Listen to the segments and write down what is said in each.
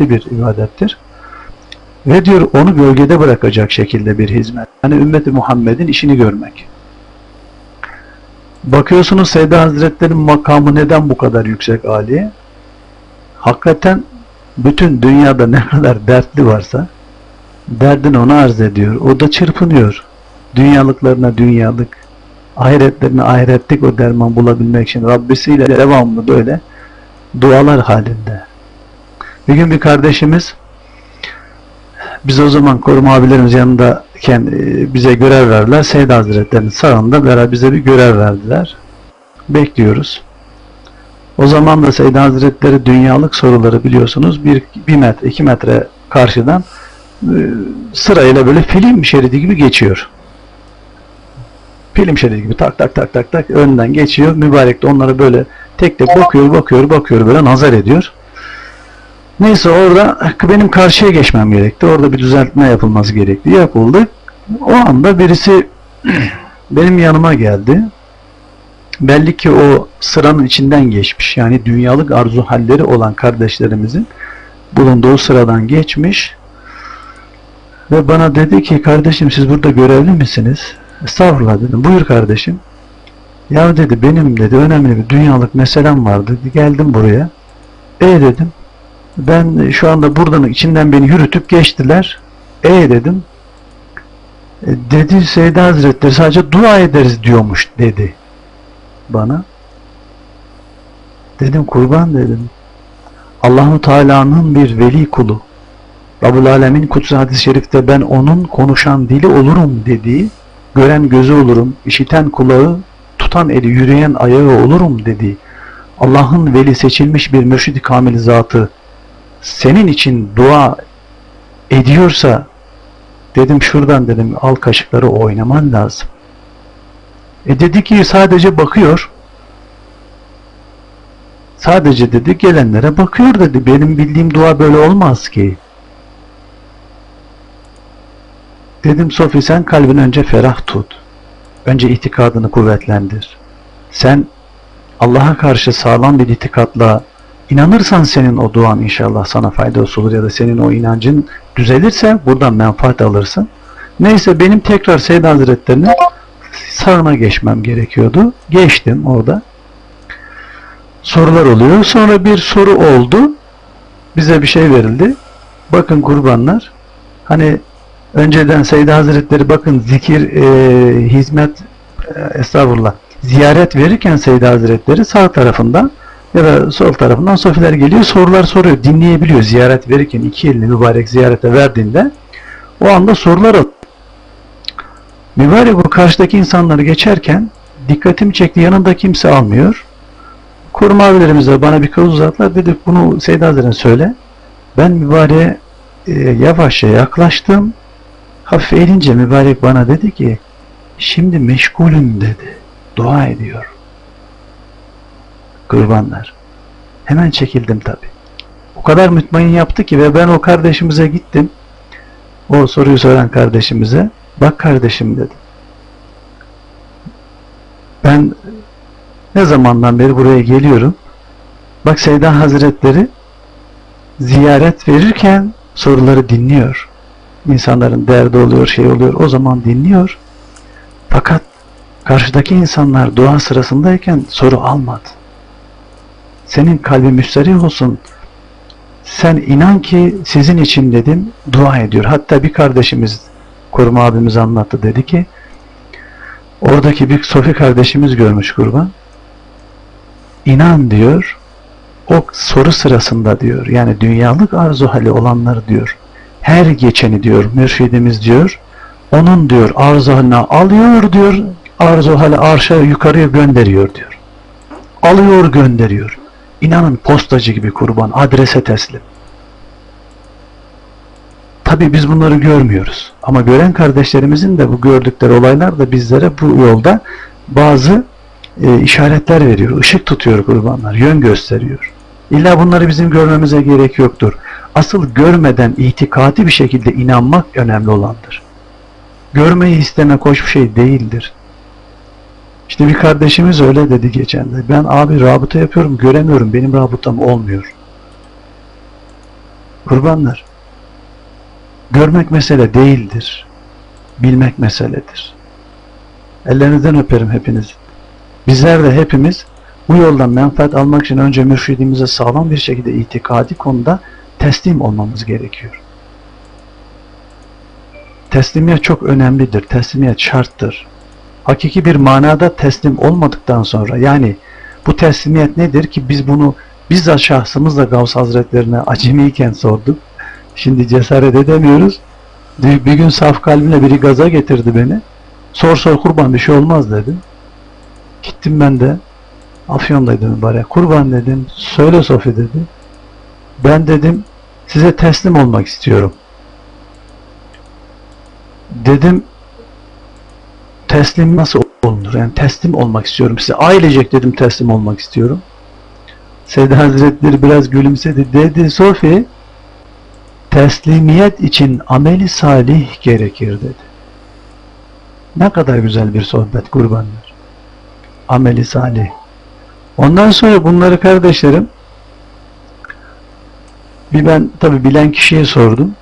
bir ibadettir. Ve diyor onu gölgede bırakacak şekilde bir hizmet. Yani ümmeti Muhammed'in işini görmek. Bakıyorsunuz Seyda Hazretleri'nin makamı neden bu kadar yüksek Ali? Hakikaten bütün dünyada ne kadar dertli varsa derdini ona arz ediyor. O da çırpınıyor. Dünyalıklarına dünyalık, ahiretlerine ahiretlik o derman bulabilmek için Rabbisiyle devamlı böyle dualar halinde. Bir gün bir kardeşimiz biz o zaman koruma abilerimiz yanındayken e, bize görev verdiler. Seyyid Hazretleri'nin sağında beraber bize bir görev verdiler. Bekliyoruz. O zaman da Seyyid Hazretleri dünyalık soruları biliyorsunuz bir, bir metre, iki metre karşıdan e, sırayla böyle film şeridi gibi geçiyor. Film şeridi gibi tak tak tak tak tak önden geçiyor. Mübarek de onlara böyle tek tek bakıyor, bakıyor, bakıyor böyle nazar ediyor. Neyse orada benim karşıya geçmem gerekti. Orada bir düzeltme yapılması gerekti. Yapıldı. O anda birisi benim yanıma geldi. Belli ki o sıranın içinden geçmiş. Yani dünyalık arzu halleri olan kardeşlerimizin bulunduğu sıradan geçmiş. Ve bana dedi ki kardeşim siz burada görevli misiniz? Estağfurullah dedim. Buyur kardeşim. Ya dedi benim dedi önemli bir dünyalık meselem vardı. Geldim buraya. E dedim. Ben şu anda buradan içinden beni yürütüp geçtiler. E dedim. E, dedi Seyda Hazretleri sadece dua ederiz diyormuş dedi bana. Dedim kurban dedim. Allahu Teala'nın bir veli kulu. Rabbul Alemin kutsu hadis-i şerifte ben onun konuşan dili olurum dediği, gören gözü olurum, işiten kulağı, tutan eli, yürüyen ayağı olurum dediği, Allah'ın veli seçilmiş bir mürşid-i kamil zatı senin için dua ediyorsa dedim şuradan dedim al kaşıkları oynaman lazım. E dedi ki sadece bakıyor. Sadece dedi gelenlere bakıyor dedi. Benim bildiğim dua böyle olmaz ki. Dedim Sofi sen kalbini önce ferah tut. Önce itikadını kuvvetlendir. Sen Allah'a karşı sağlam bir itikatla İnanırsan senin o duan inşallah sana faydası olur ya da senin o inancın düzelirse buradan menfaat alırsın. Neyse benim tekrar Seyyid Hazretleri'nin sağına geçmem gerekiyordu. Geçtim orada. Sorular oluyor. Sonra bir soru oldu. Bize bir şey verildi. Bakın kurbanlar. Hani önceden Seyyid Hazretleri bakın zikir, e, hizmet, e, estağfurullah, ziyaret verirken Seyyid Hazretleri sağ tarafından ya da sol tarafından sofiler geliyor sorular soruyor dinleyebiliyor ziyaret verirken iki elini mübarek ziyarete verdiğinde o anda sorular al. Mübarek o karşıdaki insanları geçerken dikkatimi çekti yanında kimse almıyor. Koruma abilerimiz de bana bir kız uzattılar dedi bunu Seyda Hazretleri'ne söyle. Ben mübareğe e, yavaşça yaklaştım. Hafif eğilince mübarek bana dedi ki şimdi meşgulüm dedi. Dua ediyor kurbanlar. Hemen çekildim tabi. O kadar mütmain yaptı ki ve ben o kardeşimize gittim. O soruyu soran kardeşimize bak kardeşim dedim. Ben ne zamandan beri buraya geliyorum. Bak Seyda Hazretleri ziyaret verirken soruları dinliyor. İnsanların derdi oluyor, şey oluyor. O zaman dinliyor. Fakat karşıdaki insanlar dua sırasındayken soru almadı. Senin kalbin müsterih olsun. Sen inan ki sizin için dedim dua ediyor. Hatta bir kardeşimiz koruma abimiz anlattı dedi ki oradaki bir Sofi kardeşimiz görmüş kurban. İnan diyor o soru sırasında diyor yani dünyalık arzu hali olanları diyor her geçeni diyor mürşidimiz diyor onun diyor arzu haline alıyor diyor arzu hali arşa yukarıya gönderiyor diyor alıyor gönderiyor İnanın postacı gibi kurban, adrese teslim. Tabi biz bunları görmüyoruz. Ama gören kardeşlerimizin de bu gördükleri olaylar da bizlere bu yolda bazı e, işaretler veriyor. Işık tutuyor kurbanlar, yön gösteriyor. İlla bunları bizim görmemize gerek yoktur. Asıl görmeden itikadi bir şekilde inanmak önemli olandır. Görmeyi istemek hoş bir şey değildir. İşte bir kardeşimiz öyle dedi geçen de. Ben abi rabıta yapıyorum göremiyorum. Benim rabıtam olmuyor. Kurbanlar. Görmek mesele değildir. Bilmek meseledir. Ellerinizden öperim hepinizin. Bizler de hepimiz bu yoldan menfaat almak için önce mürşidimize sağlam bir şekilde itikadi konuda teslim olmamız gerekiyor. Teslimiyet çok önemlidir. Teslimiyet şarttır. Hakiki bir manada teslim olmadıktan sonra yani bu teslimiyet nedir ki biz bunu bizzat şahsımızla Gavs Hazretlerine acemiyken sorduk. Şimdi cesaret edemiyoruz. Bir gün saf kalbimle biri gaza getirdi beni. Sor sor kurban bir şey olmaz dedim. Gittim ben de Afyon'daydım mübarek. Kurban dedim. Söyle Sofi dedi. Ben dedim size teslim olmak istiyorum. Dedim teslim nasıl olunur? Yani teslim olmak istiyorum size. Ailecek dedim teslim olmak istiyorum. Seydi Hazretleri biraz gülümsedi. Dedi Sofi teslimiyet için ameli salih gerekir dedi. Ne kadar güzel bir sohbet kurbanlar. Ameli salih. Ondan sonra bunları kardeşlerim bir ben tabi bilen kişiye sordum.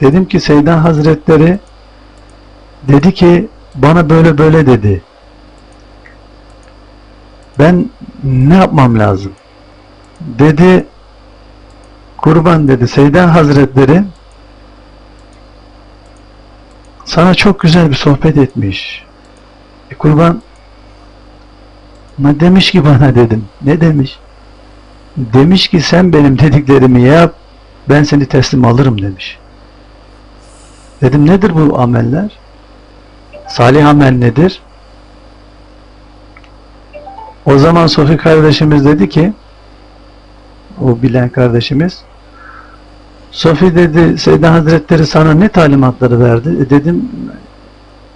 Dedim ki Seydan Hazretleri dedi ki bana böyle böyle dedi. Ben ne yapmam lazım? Dedi kurban dedi Seydan Hazretleri sana çok güzel bir sohbet etmiş. E, kurban ne demiş ki bana dedim. Ne demiş? Demiş ki sen benim dediklerimi yap ben seni teslim alırım demiş. Dedim nedir bu ameller? Salih amel nedir? O zaman Sofi kardeşimiz dedi ki o bilen kardeşimiz Sofi dedi Seyda Hazretleri sana ne talimatları verdi? E dedim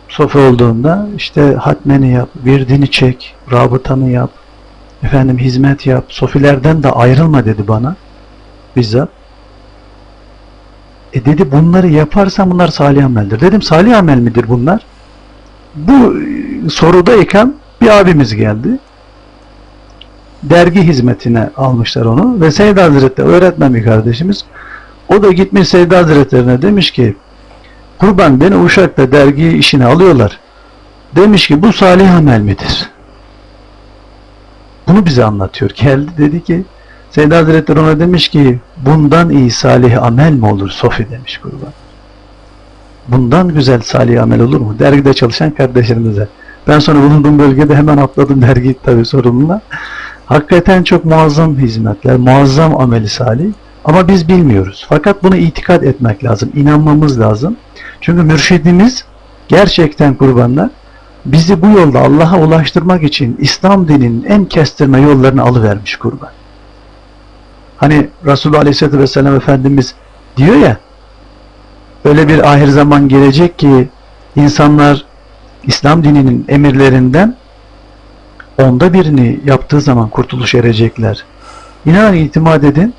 Sofi olduğunda işte hatmeni yap, virdini çek, rabıtanı yap, efendim hizmet yap, sofilerden de ayrılma dedi bana bizzat. E dedi bunları yaparsan bunlar salih ameldir. Dedim salih amel midir bunlar? Bu sorudayken bir abimiz geldi. Dergi hizmetine almışlar onu ve Seyyid Hazretleri öğretmen bir kardeşimiz o da gitmiş Seyyid Hazretlerine demiş ki kurban beni Uşak'ta dergi işine alıyorlar. Demiş ki bu salih amel midir? Bunu bize anlatıyor. Geldi dedi ki Seyyid Hazretleri ona demiş ki bundan iyi salih amel mi olur Sofi demiş kurban. Bundan güzel salih amel olur mu? Dergide çalışan kardeşlerimize. Ben sonra bulunduğum bölgede hemen atladım dergi tabi sorumluluğuna. Hakikaten çok muazzam hizmetler, muazzam ameli salih. Ama biz bilmiyoruz. Fakat buna itikad etmek lazım, inanmamız lazım. Çünkü mürşidimiz gerçekten kurbanlar bizi bu yolda Allah'a ulaştırmak için İslam dininin en kestirme yollarını alıvermiş kurban. Hani Resulullah Aleyhisselatü Vesselam Efendimiz diyor ya öyle bir ahir zaman gelecek ki insanlar İslam dininin emirlerinden onda birini yaptığı zaman kurtuluş erecekler. İnanın itimat edin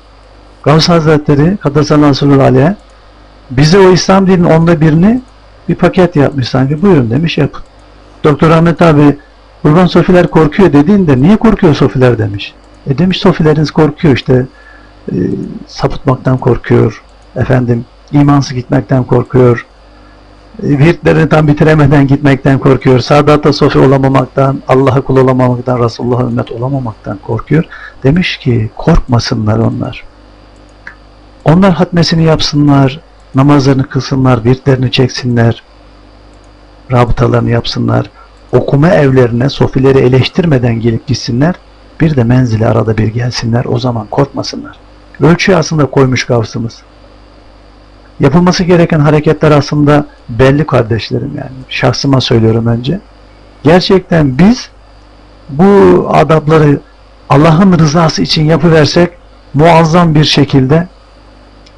Gavs Hazretleri Kaddasallahu sallallahu aleyhi bize o İslam dininin onda birini bir paket yapmış sanki buyurun demiş yapın. Doktor Ahmet abi Kurban Sofiler korkuyor dediğinde niye korkuyor Sofiler demiş. E demiş Sofileriniz korkuyor işte e, sapıtmaktan korkuyor efendim imansız gitmekten korkuyor e, virtlerini tam bitiremeden gitmekten korkuyor. Sadatta sofi olamamaktan, Allah'a kul olamamaktan, Resulullah'a ümmet olamamaktan korkuyor. Demiş ki korkmasınlar onlar. Onlar hatmesini yapsınlar, namazlarını kılsınlar, virtlerini çeksinler, rabıtalarını yapsınlar, okuma evlerine sofileri eleştirmeden gelip gitsinler, bir de menzile arada bir gelsinler, o zaman korkmasınlar. Ölçü aslında koymuş Gavsımız. Yapılması gereken hareketler aslında belli kardeşlerim yani. Şahsıma söylüyorum önce. Gerçekten biz bu adapları Allah'ın rızası için yapıversek muazzam bir şekilde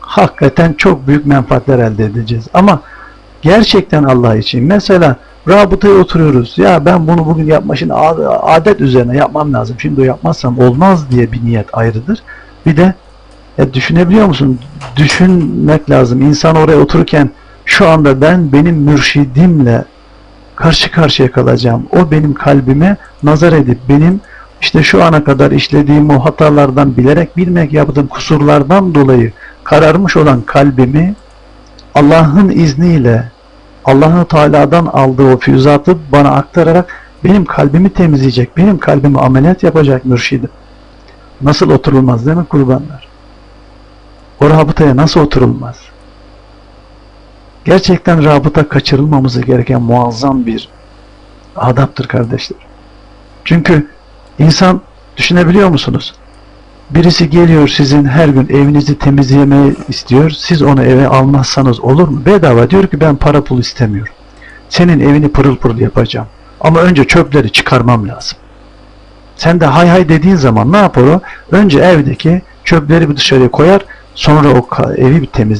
hakikaten çok büyük menfaatler elde edeceğiz. Ama gerçekten Allah için mesela rabıtaya oturuyoruz. Ya ben bunu bugün yapma şimdi adet üzerine yapmam lazım. Şimdi o yapmazsam olmaz diye bir niyet ayrıdır. Bir de ya düşünebiliyor musun? Düşünmek lazım. İnsan oraya otururken şu anda ben benim mürşidimle karşı karşıya kalacağım. O benim kalbime nazar edip benim işte şu ana kadar işlediğim o hatalardan bilerek bilmek yaptığım kusurlardan dolayı kararmış olan kalbimi Allah'ın izniyle Allahu Teala'dan aldığı o füyüzatı bana aktararak benim kalbimi temizleyecek, benim kalbimi ameliyat yapacak mürşidim. Nasıl oturulmaz değil mi kurbanlar? O rabıtaya nasıl oturulmaz? Gerçekten rabıta kaçırılmamızı gereken muazzam bir adaptır kardeşler. Çünkü insan düşünebiliyor musunuz? Birisi geliyor sizin her gün evinizi temizlemeyi istiyor. Siz onu eve almazsanız olur mu? Bedava diyor ki ben para pul istemiyorum. Senin evini pırıl pırıl yapacağım. Ama önce çöpleri çıkarmam lazım. Sen de hay hay dediğin zaman ne yapar o? Önce evdeki çöpleri bir dışarıya koyar. Sonra o evi bir temizler.